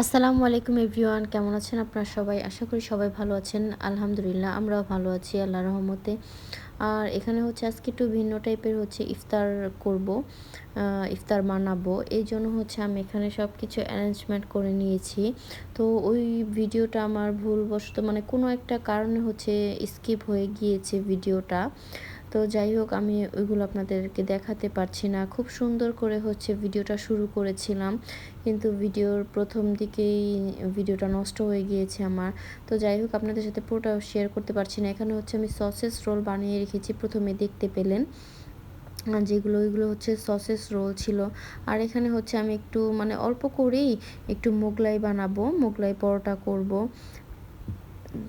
আসসালামু আলাইকুম এভরিওয়ান, কেমন আছেন আপনারা সবাই? আশা করি সবাই ভালো আছেন। আলহামদুলিল্লাহ, আমরাও ভালো আছি আল্লাহ রহমতে। আর এখানে হচ্ছে আজকে একটু ভিন্ন টাইপের হচ্ছে ইফতার করব ইফতার বানাবো। এই জন্য হচ্ছে আমি এখানে সব কিছু অ্যারেঞ্জমেন্ট করে নিয়েছি। তো ওই ভিডিওটা আমার ভুলবশত মানে কোনো একটা কারণে হচ্ছে স্কিপ হয়ে গিয়েছে ভিডিওটা। তো যাই হোক, আমি ওইগুলো আপনাদেরকে দেখাতে পারছি না। খুব সুন্দর করে হচ্ছে ভিডিওটা শুরু করেছিলাম, কিন্তু ভিডিওর প্রথম দিকেই ভিডিওটা নষ্ট হয়ে গিয়েছে আমার। তো যাই হোক, আপনাদের সাথে পুরোটা শেয়ার করতে পারছি না। এখানে হচ্ছে আমি সসেস রোল বানিয়ে রেখেছি, প্রথমে দেখতে পেলেন। যেগুলো, ওইগুলো হচ্ছে সসেস রোল ছিল। আর এখানে হচ্ছে আমি একটু মানে অল্প করেই একটু মোগলাই বানাবো, মোগলাই পরোটা করব।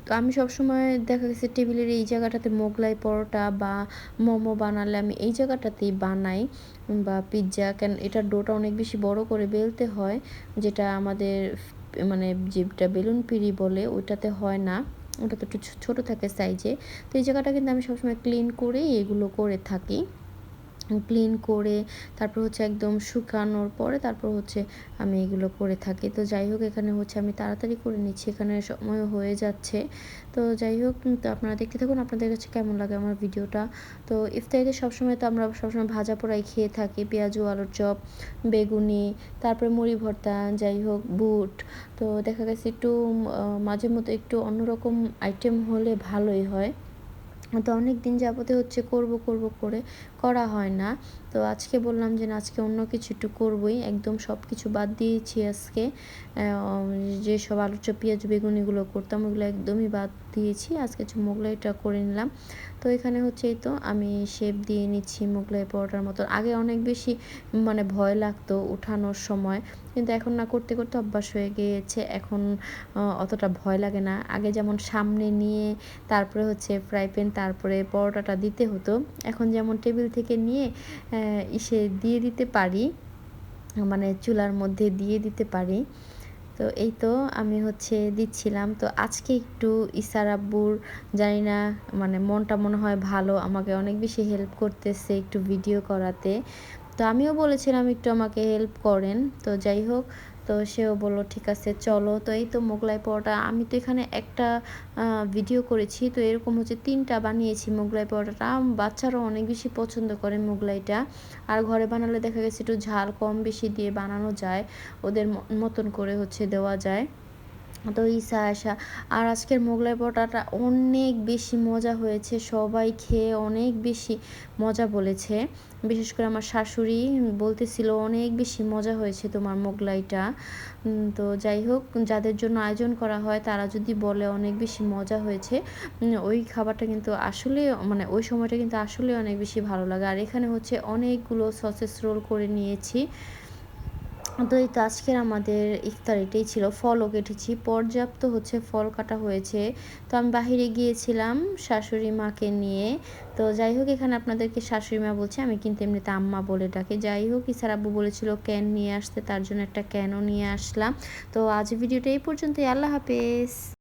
তো আমি সবসময় দেখা গেছে টেবিলের এই জায়গাটাতে মোগলাই পরোটা বা মোমো বানালে আমি এই জায়গাটাতেই বানাই, বা পিৎজা, কেন এটার ডোটা অনেক বেশি বড় করে বেলতে হয়, যেটা আমাদের মানে যেটা বেলুন পিড়ি বলে ওইটাতে হয় না, ওটা তো একটু ছোটো থাকে সাইজে তো এই জায়গাটা কিন্তু আমি সবসময় ক্লিন করেই এগুলো করে থাকি। ক্লিন করে, তারপর হচ্ছে একদম শুকানোর পরে তারপর হচ্ছে আমি এগুলো করে থাকি। তো যাই হোক, এখানে হচ্ছে আমি তাড়াতাড়ি করে নিচ্ছি, এখানে সময় হয়ে যাচ্ছে। তো যাই হোক তো আপনারা দেখতে থাকুন, আপনাদের কাছে কেমন লাগে আমার ভিডিওটা। তো ইফতারিতে সবসময় তো আমরা সবসময় ভাজা পোড়াই খেয়ে থাকি, পেঁয়াজু আলুর চপ, বেগুনি, তারপরে মুড়ি ভর্তা, যাই হোক, বুট। তো দেখা গেছে একটু মাঝে মধ্যে একটু অন্যরকম আইটেম হলে ভালোই হয়। তো অনেক দিন যাবতে হচ্ছে করব করব করে করা হয় না। তো আজকে বললাম যে আজকে অন্য কিছু একটু করবই। একদম সব কিছু বাদ দিয়েছি আজকে। যে সব আলু চপ, পেঁয়াজ বেগুনিগুলো করতাম, ওগুলো একদমই বাদ দিয়েছি। আজকে হচ্ছে মোগলাইটা করে নিলাম। তো এখানে হচ্ছে এই তো আমি শেপ দিয়ে নিচ্ছি মোগলাই পরোটার মতো। আগে অনেক বেশি মানে ভয় লাগতো উঠানোর সময়। কিন্তু এখন না করতে করতে অভ্যাস হয়ে গিয়েছে। এখন অতটা ভয় লাগে না। আগে যেমন সামনে নিয়ে, তারপরে হচ্ছে ফ্রাই প্যান তারপরে পরোটাটা দিতে হতো। এখন যেমন টেবিল থেকে নিয়ে ইসে দিয়ে দিতে পারি মানে চুলার মধ্যে দিয়ে দিতে পারি। তো এই তো আমি হচ্ছে দিচ্ছিলাম। তো আজকে একটু ইসার আব্বুর, জানি না মানে মনটা মনে হয় ভালো, আমাকে অনেক বেশি হেল্প করতেছে একটু ভিডিও করাতে। তো আমিও বলেছিলাম একটু আমাকে হেল্প করেন। তো যাই হোক, তো সেও বলল, ঠিক আছে, চলো। তো এই তো মোগলাই পরোটা, আমি তো এখানে একটা ভিডিও করেছি। তো এরকম হচ্ছে তিনটা বানিয়েছি মোগলাই পরোটাটা বাচ্চারাও অনেক বেশি পছন্দ করে মোগলাইটা। আর ঘরে বানালে দেখা গেছে একটু ঝাল কম বেশি দিয়ে বানানো যায়। ওদের মতন করে হচ্ছে দেওয়া যায়। তো ইসা আসা আর আজকের মোগলাই পরোটাটা অনেক বেশি মজা হয়েছে, সবাই খেয়ে অনেক বেশি মজা বলেছে। বিশেষ করে আমার শাশুড়ি বলতেছিল, অনেক বেশি মজা হয়েছে তোমার মোগলাইটা। তো যাই হোক, যাদের জন্য আয়োজন করা হয়, তারা যদি বলে অনেক বেশি মজা হয়েছে ওই খাবারটা কিন্তু আসলে মানে ওই সময়টা কিন্তু আসলে অনেক বেশি ভালো লাগে। আর এখানে হচ্ছে অনেকগুলো সসেস রোল করে নিয়েছি। তো এই তো আজকের আমাদের ইফতার এটাই ছিল ফলও কেটেছি। পর্যাপ্ত হচ্ছে ফল কাটা হয়েছে। তো আমি বাহিরে গিয়েছিলাম শাশুড়ি মাকে নিয়ে। তো যাই হোক, এখানে আপনাদেরকে শাশুড়ি মা বলছে, আমি কিন্তু এমনিতে আম্মা বলে ডাকে। যাই হোক, ইসার আব্বু বলেছিল ক্যান নিয়ে আসতে, তার জন্য একটা ক্যানও নিয়ে আসলাম। তো আজ ভিডিওটা এই পর্যন্তই। আল্লাহ হাফেজ।